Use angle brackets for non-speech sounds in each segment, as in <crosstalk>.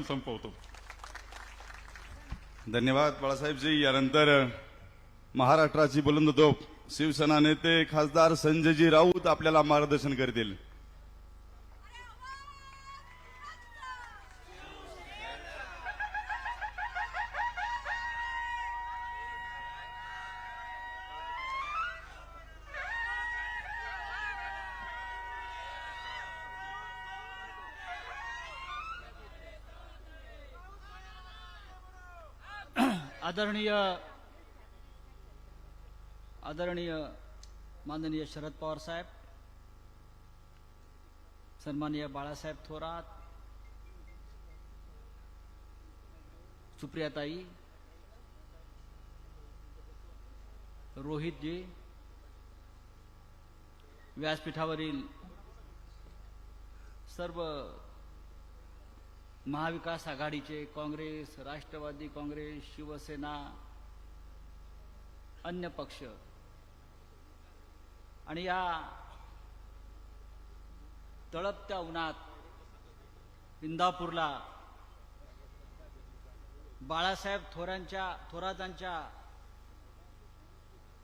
संपवतो. धन्यवाद बाळासाहेबजी. यानंतर महाराष्ट्राची बुलंद तोफ शिवसेना नेते खासदार संजयजी राऊत आपल्याला मार्गदर्शन करतील. आदरणीय आदरणीय माननीय शरद पवार साहेब सन्माननीय बाळासाहेब थोरात सुप्रियाताई रोहितजी व्यासपीठावरील सर्व महाविकास आघाडीचे काँग्रेस राष्ट्रवादी काँग्रेस शिवसेना अन्य पक्ष. आणि या तळपत्या उन्हात इंदापूरला बाळासाहेब थोरांच्या थोरातांच्या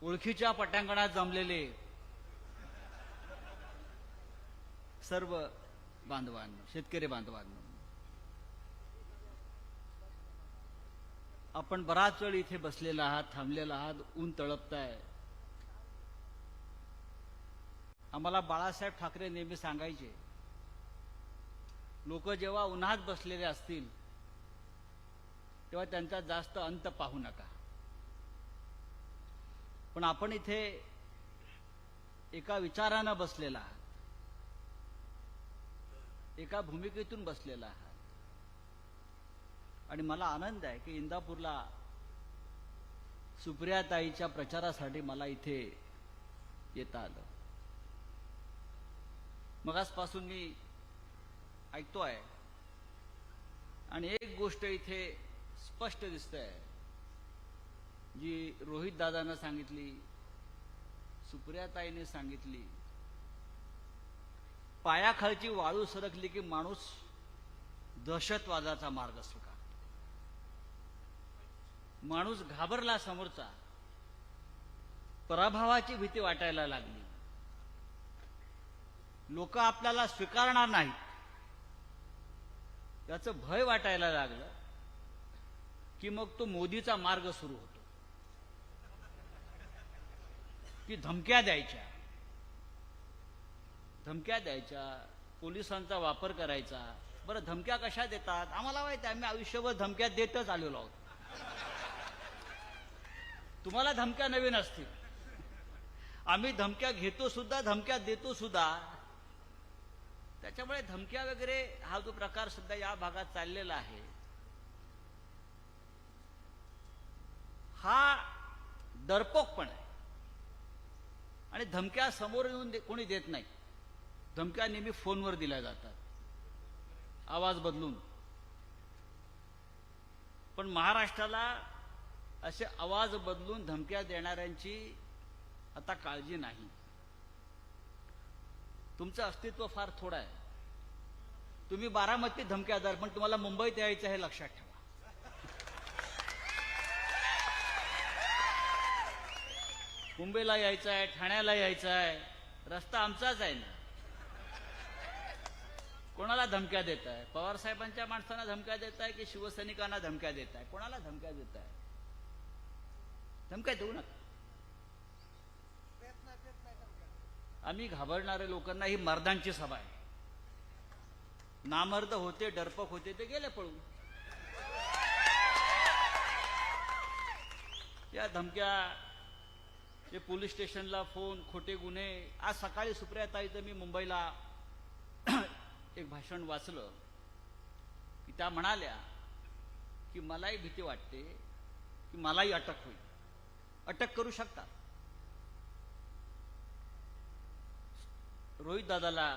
ओळखीच्या पटांगणात जमलेले सर्व बांधवांना शेतकरी बांधवांना. आपण बराच वेळ इथे बसलेला आहात थांबलेला आहात ऊन तळपताय. आम्हाला बाळासाहेब ठाकरे नेहमी सांगायचे लोक जेव्हा उन्हात बसलेले असतील तेव्हा त्यांचा जास्त अंत पाहू नका. पण आपण इथे एका विचारानं बसलेला आहात एका भूमिकेतून बसलेला आहात. आणि मला आनंद आहे की इंदापूरला सुप्रियाताईच्या प्रचारासाठी मला इथे येता आलं. मगासपासून मी ऐकतो आहे आणि एक गोष्ट इथे स्पष्ट दिसत आहे जी रोहित दादानं सांगितली सुप्रियाताईने सांगितली पायाखालची वाळू सरकली की माणूस दहशतवादाचा मार्ग स्वीकार. माणूस घाबरला समोरचा पराभवाची भीती वाटायला लागली. लोक आपल्याला स्वीकारणार नाहीत. याचं भय वाटायला लागलं की मग तो मोदीचा मार्ग सुरू होतो. की धमक्या द्यायच्या. धमक्या द्यायच्या पोलिसांचा वापर करायचा. बरं धमक्या कशा देतात? आम्हाला माहिती आहे, आम्ही आयुष्यभर धमक्या देतच आलेलो आहोत. तुम्हाला धमक्या नवीन असतील. आम्ही धमक्या घेतो सुद्धा धमक्या देतो सुद्धा. त्याच्यामुळे धमक्या वगैरे हा जो प्रकार सुद्धा या भागात चाललेला आहे. हा डरपोकपण आहे. आणि धमक्या समोर येऊन दे- कोणी देत नाही. धमक्या नेहमी फोनवर दिल्या जातात. आवाज बदलून. पण महाराष्ट्राला असे आवाज बदलून धमक्या देणाऱ्यांची आता काळजी नाही. तुमचं अस्तित्व फार थोडं आहे. तुम्ही बारामतीत धमक्यादार पण तुम्हाला मुंबईत यायचं हे लक्षात ठेवा. मुंबईला यायचं आहे ठाण्याला यायचं आहे रस्ता आमचाच आहे ना. कोणाला धमक्या देत आहे? पवार साहेबांच्या माणसांना धमक्या देत आहे की शिवसैनिकांना धमक्या देत आहे? कोणाला धमक्या देत आहे? धमक्या देऊ नका. आम्ही घाबरणाऱ्या लोकांना ही मर्दांची सभा आहे. नामर्द होते डरपक होते ते गेले पळून. या धमक्या ते पोलीस स्टेशनला फोन खोटे गुन्हे आज सकाळी सुप्रियाताईचं मी मुंबईला एक भाषण वाचलं की त्या म्हणाल्या की मलाही भीती वाटते की मलाही अटक होईल. अटक करू शकता रोहित दादाला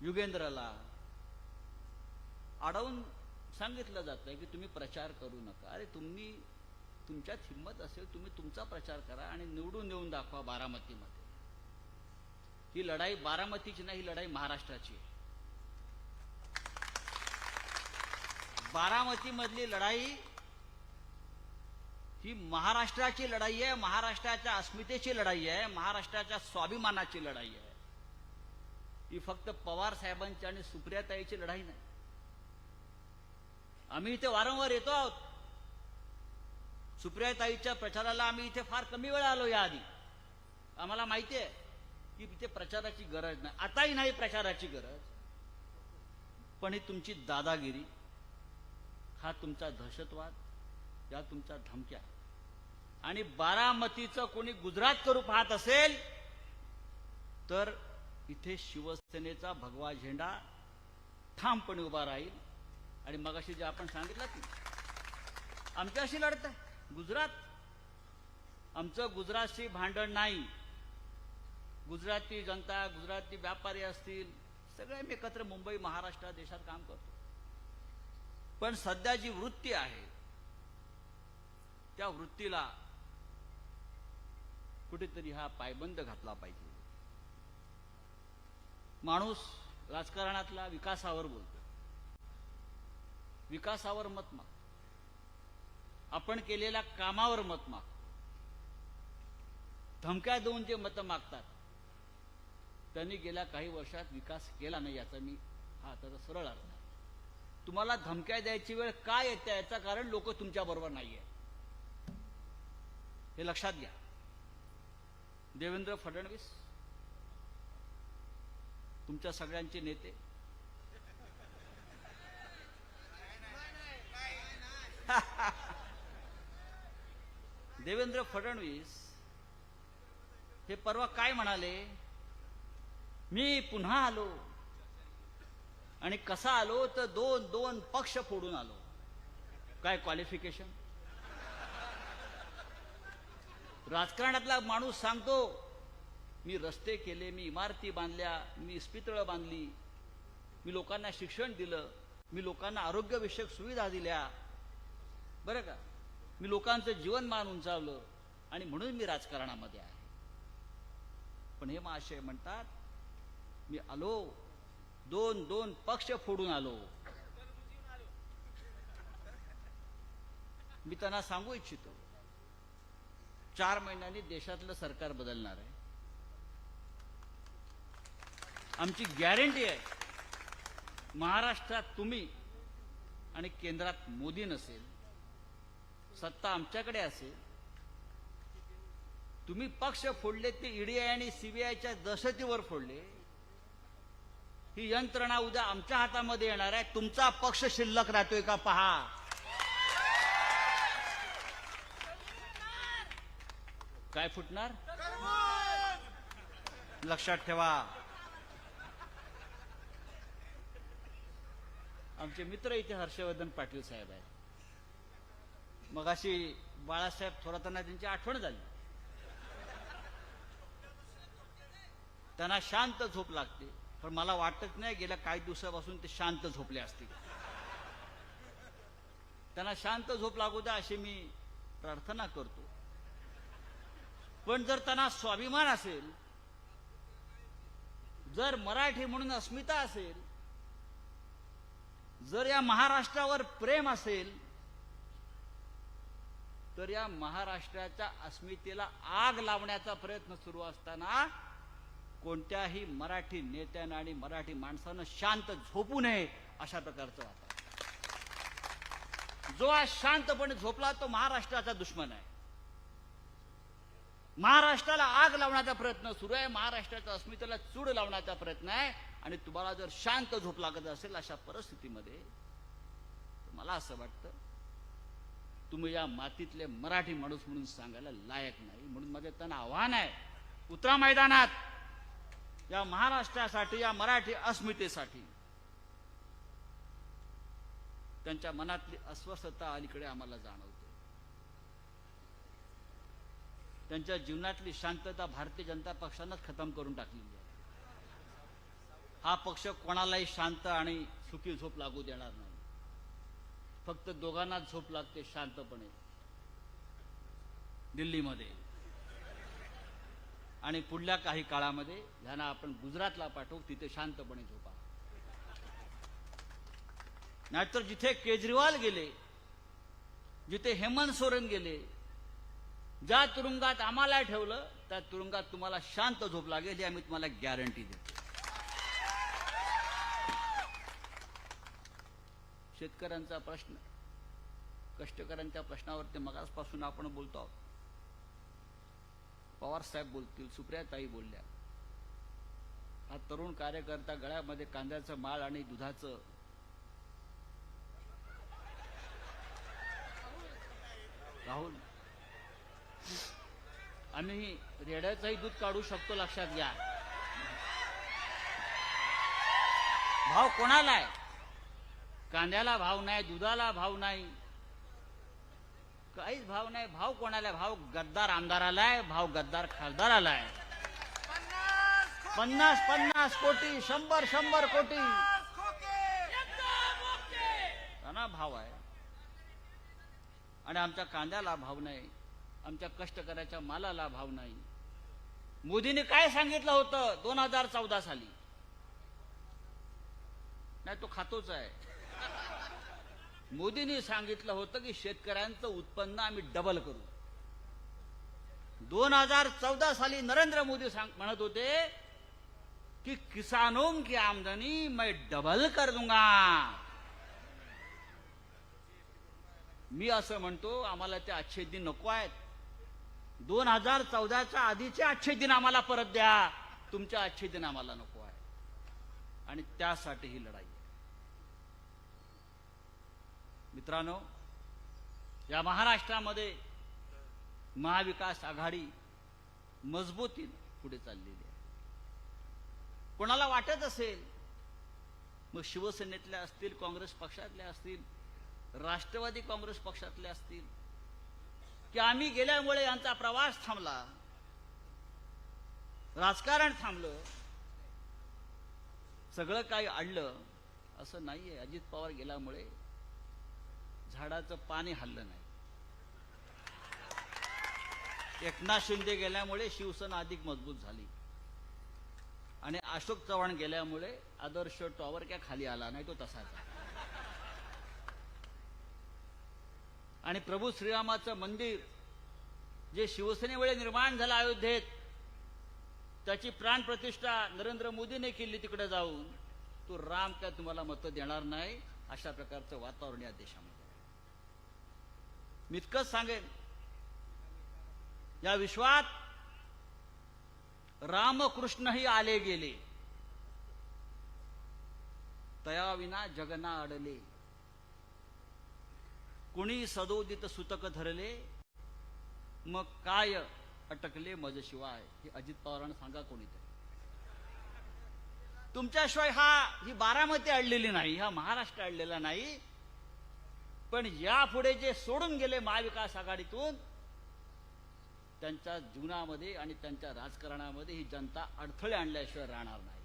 युगेंद्रला अडवून सांगितलं जातं की तुम्ही प्रचार करू नका. अरे तुम्ही तुमच्यात हिंमत असेल तुम्ही तुमचा प्रचार करा आणि निवडून येऊन दाखवा बारामतीमध्ये. ही लढाई बारामतीची नाही ही लढाई महाराष्ट्राची आहे. बारामती मधली लढाई ही महाराष्ट्राची लढाई आहे महाराष्ट्राच्या अस्मितेची लढाई आहे महाराष्ट्राच्या स्वाभिमानाची लढाई आहे. ही फक्त पवार साहेबांची आणि सुप्रियाताईची लढाई नाही. आम्ही इथे वारंवार येतो आहोत. सुप्रियाताईच्या प्रचाराला आम्ही इथे फार कमी वेळा आलो याआधी. आम्हाला माहिती आहे की इथे प्रचाराची गरज नाही. आताही नाही प्रचाराची गरज. पण ही तुमची दादागिरी हा तुमचा दहशतवाद या तुमच्या धमक्या. आणि बारामतीचं कोणी गुजरात करू पाहत असेल तर इथे शिवसेनेचा भगवा झेंडा ठामपणे उभा राहील. आणि मगाशी जे आपण सांगितलं की आमच्याशी लढत आहे. गुजरात आमचं गुजरातशी भांडण नाही. गुजराती जनता गुजराती व्यापारी असतील सगळे मी एकत्र मुंबई महाराष्ट्र देशात काम करतो. पण सध्या जी वृत्ती आहे त्या वृत्तीला कुठेतरी हा पायबंद घातला पाहिजे. माणूस राजकारणातला विकासावर बोलतो. विकासावर मत माग आपण केलेल्या कामावर मत माग धमक्या देऊन जे मतं मागतात त्यांनी गेल्या काही वर्षात विकास केला नाही याचा मी हा त्याचा सरळ अर्थ आहे. तुम्हाला धमक्या द्यायची वेळ काय येते याचं कारण लोक तुमच्या बरोबर नाहीये. हे लक्षात घ्या. देवेंद्र फडणवीस तुमच्या सगळ्यांचे नेते. <laughs> देवेंद्र फडणवीस हे परवा काय म्हणाले? मी पुन्हा आलो आणि कसा आलो तर दोन दोन पक्ष फोडून आलो. काय क्वालिफिकेशन राजकारणातला माणूस सांगतो मी रस्ते केले मी इमारती बांधल्या मी इस्पितळं बांधली मी लोकांना शिक्षण दिलं मी लोकांना आरोग्यविषयक सुविधा दिल्या. बरं का? मी लोकांचं जीवनमान उंचावलं आणि म्हणून मी राजकारणामध्ये आहे. पण हे महाशय म्हणतात मी आलो दोन दोन पक्ष फोडून आलो. मी त्यांना सांगू इच्छितो. चार महिन्यांनी देशातलं सरकार बदलणार आहे. आमची गॅरंटी आहे महाराष्ट्रात तुम्ही आणि केंद्रात मोदी नसेल सत्ता आमच्याकडे असेल तुम्ही पक्ष फोडले ते ईडीआय आणि सीबीआयच्या दहशतीवर फोडले ही यंत्रणा उद्या आमच्या हातामध्ये येणार आहे तुमचा पक्ष शिल्लक राहतोय का पहा. काय फुटणार? लक्षात ठेवा. आमचे मित्र इथे हर्षवर्धन पाटील साहेब आहेत. मगाशी बाळासाहेब थोरातांना त्यांची आठवण झाली. त्यांना शांत झोप लागते पण मला वाटत नाही गेल्या काही दिवसापासून ते शांत झोपले असतील. त्यांना शांत झोप लागू द्या अशी मी प्रार्थना करतो. पण जर त्यांना स्वाभिमान असेल जर मराठी म्हणून अस्मिता असेल जर या महाराष्ट्रावर प्रेम असेल तर या महाराष्ट्राच्या अस्मितेला आग लावण्याचा प्रयत्न सुरू असताना कोणत्याही मराठी नेत्यानं आणि मराठी माणसानं शांत झोपू नये अशा प्रकारचं वातावरण. जो आज शांतपणे झोपला तो महाराष्ट्राचा दुश्मन आहे. महाराष्ट्राला आग लावण्याचा प्रयत्न सुरू आहे. महाराष्ट्राच्या अस्मितेला चूड लावण्याचा प्रयत्न आहे. आणि तुम्हाला जर शांत झोप लागत असेल अशा परिस्थितीमध्ये मला असं वाटतं तुम्ही या मातीतले मराठी माणूस म्हणून सांगायला लायक नाही. म्हणून माझं त्यांना आव्हान आहे उतरा मैदानात. या महाराष्ट्रासाठी या मराठी अस्मितेसाठी त्यांच्या मनातली अस्वस्थता अलीकडे आम्हाला जाणवते. त्यांच्या जीवनातली शांतता भारतीय जनता पक्षानंच खतम करून टाकलेली आहे. हा पक्ष कोणालाही शांत आणि सुखी झोप लागू देणार नाही. फक्त दोघांनाच झोप लागते शांतपणे. दिल्लीमध्ये. आणि पुढल्या काही काळामध्ये ह्यांना आपण गुजरातला पाठवू तिथे शांतपणे झोपा. नाहीतर जिथे केजरीवाल गेले जिथे हेमंत सोरेन गेले ज्या तुरुंगात आम्हाला ठेवलं त्या तुरुंगात तुम्हाला शांत झोप लागेल ही आम्ही तुम्हाला गॅरंटी देतो शेतकऱ्यांचा प्रश्न कष्टकऱ्यांच्या प्रश्नावरती मगासपासून आपण बोलतो आहोत. पवार साहेब बोलतील सुप्रियाताई बोलल्या. हा तरुण कार्यकर्ता गळ्यामध्ये कांद्याचं माळ आणि दुधाचं राहुल. आम्ही रेड्याचंही दूध काढू शकतो लक्षात घ्या. भाव कोणाला आहे? कांद्याला भाव नाही दुधाला भाव नाही. काहीच भाव नाही भाव कोणाला भाव गद्दार आमदाराला आहे भाव गद्दार खासदाराला आहे. पन्नास पन्नास कोटी शंभर शंभर कोटी. भाव आहे. आणि आमच्या कांद्याला भाव नाही. आमच्या कष्टकऱ्याच्या मालाला भाव नाही. मोदीने काय सांगितलं होतं? दोन हजार चौदा साली. नाही तो खातोच आहे. मोदींनी सांगितलं होतं की शेतकऱ्यांचं उत्पन्न आम्ही डबल करू. दोन हजार चौदा साली नरेंद्र मोदी सांग म्हणत होते कि किसानों की आमदनी मैं डबल कर दूंगा. मी असं म्हणतो आम्हाला ते अच्छे दिन नको आहेत. दोन हजार चौदाच्या आधीचे अच्छे दिन आम्हाला परत द्या. तुमच्या अच्छे दिन आम्हाला नको आहे. आणि त्यासाठी ही लढाई आहे. मित्रांनो या महाराष्ट्रामध्ये महाविकास आघाडी मजबूतीनं पुढे चाललेली आहे. कोणाला वाटत असेल मग शिवसेनेतल्या असतील काँग्रेस पक्षातल्या असतील राष्ट्रवादी काँग्रेस पक्षातले असतील की आम्ही गेल्यामुळे यांचा प्रवास थांबला. राजकारण थांबलं. सगळं काही अडलं. असं नाहीये. अजित पवार गेल्यामुळे झाडाचं पाणी हल्लं नाही. एकनाथ शिंदे गेल्यामुळे शिवसेना अधिक मजबूत झाली. आणि अशोक चव्हाण गेल्यामुळे आदर्श टॉवर काय खाली आला नाही तो तसाच आला आणि प्रभू श्रीरामाचं मंदिर जे शिवसेनेमुळे निर्माण झालं अयोध्येत त्याची प्राणप्रतिष्ठा नरेंद्र मोदीने केली तिकडे जाऊन तो राम काय तुम्हाला मतं देणार नाही अशा प्रकारचं वातावरण या देशामध्ये मी इतकंच सांगेन या विश्वात रामकृष्णही आले गेले तयाविना जगना अडले. कुणी सदोदित सुतक धरले मग काय अटकले मज शिवाय हे अजित पवारांना सांगा कोणीतरी. तुमच्याशिवाय हा ही बारामती अडलेली नाही हा महाराष्ट्र अडलेला नाही. पण यापुढे जे सोडून गेले महाविकास आघाडीतून त्यांच्या जीवनामध्ये आणि त्यांच्या राजकारणामध्ये ही जनता अडथळे आणल्याशिवाय राहणार नाही.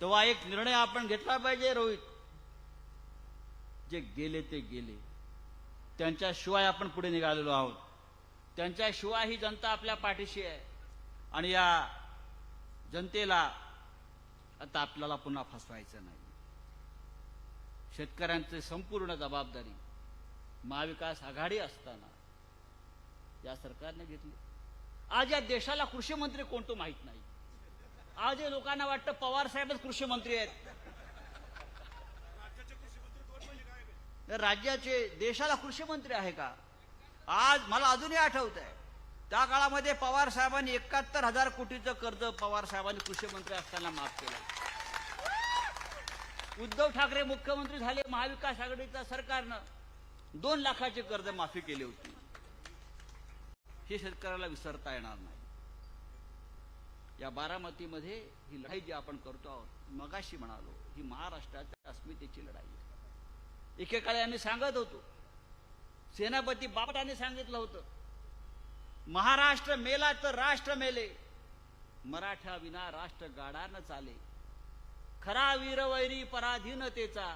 तेव्हा एक निर्णय आपण घेतला पाहिजे रोहित. जे गेले ते गेले. त्यांच्याशिवाय आपण पुढे निघालेलो आहोत. त्यांच्याशिवाय ही जनता आपल्या पाठीशी आहे. आणि या जनतेला आता आपल्याला पुन्हा फसवायचं नाही. शेतकऱ्यांची संपूर्ण जबाबदारी महाविकास आघाडी असताना या सरकारने घेतली. आज या देशाला कृषी मंत्री कोणतो माहीत नाही. आज हे लोकांना वाटतं पवार साहेबच कृषी मंत्री आहेत. राज्याचे देशाला कृषी मंत्री आहे का? आज मला अजूनही आठवत आहे त्या काळामध्ये पवार साहेबांनी एकाहत्तर हजार कोटीचं कर्ज पवार साहेबांनी कृषी मंत्री असताना माफ केलं. उद्धव ठाकरे मुख्यमंत्री झाले महाविकास आघाडीच्या सरकारनं दोन लाखाचे कर्ज माफी केली होती. हे शेतकऱ्याला विसरता येणार नाही. या बारामतीमध्ये ही लढाई जी आपण करतो आहोत मगाशी म्हणालो ही महाराष्ट्राच्या अस्मितेची लढाई आहे. एकेकाळी आम्ही सांगत होतो. सेनापती बापटाने सांगितलं होतं महाराष्ट्र मेला तर राष्ट्र मेले मराठा विना राष्ट्र गाडानं चाले. खरा वीरवैरी पराधीनतेचा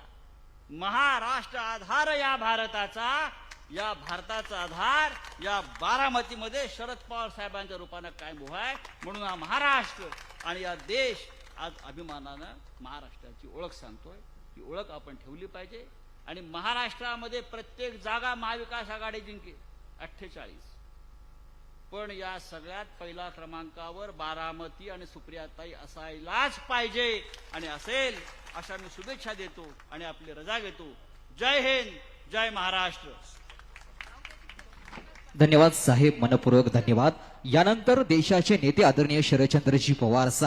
महाराष्ट्र आधार या भारताचा या भारताचा आधार या बारामतीमध्ये शरद पवार साहेबांच्या रूपानं कायम उभा आहे. म्हणून हा महाराष्ट्र आणि या देश आज अभिमानानं महाराष्ट्राची ओळख सांगतोय. ही ओळख आपण ठेवली पाहिजे. आणि महाराष्ट्रामध्ये प्रत्येक जागा महाविकास आघाडी जिंकेल. अठ्ठेचाळीस. पण या सगळ्यात पहिल्या क्रमांकावर बारामती आणि सुप्रियाताई असायलाच पाहिजे आणि असेल अशा मी शुभेच्छा देतो आणि आपली रजा घेतो. जय हिंद जय महाराष्ट्र. धन्यवाद साहेब मनपूर्वक धन्यवाद. यानंतर देशाचे नेते आदरणीय शरदचंद्रजी पवार साहेब.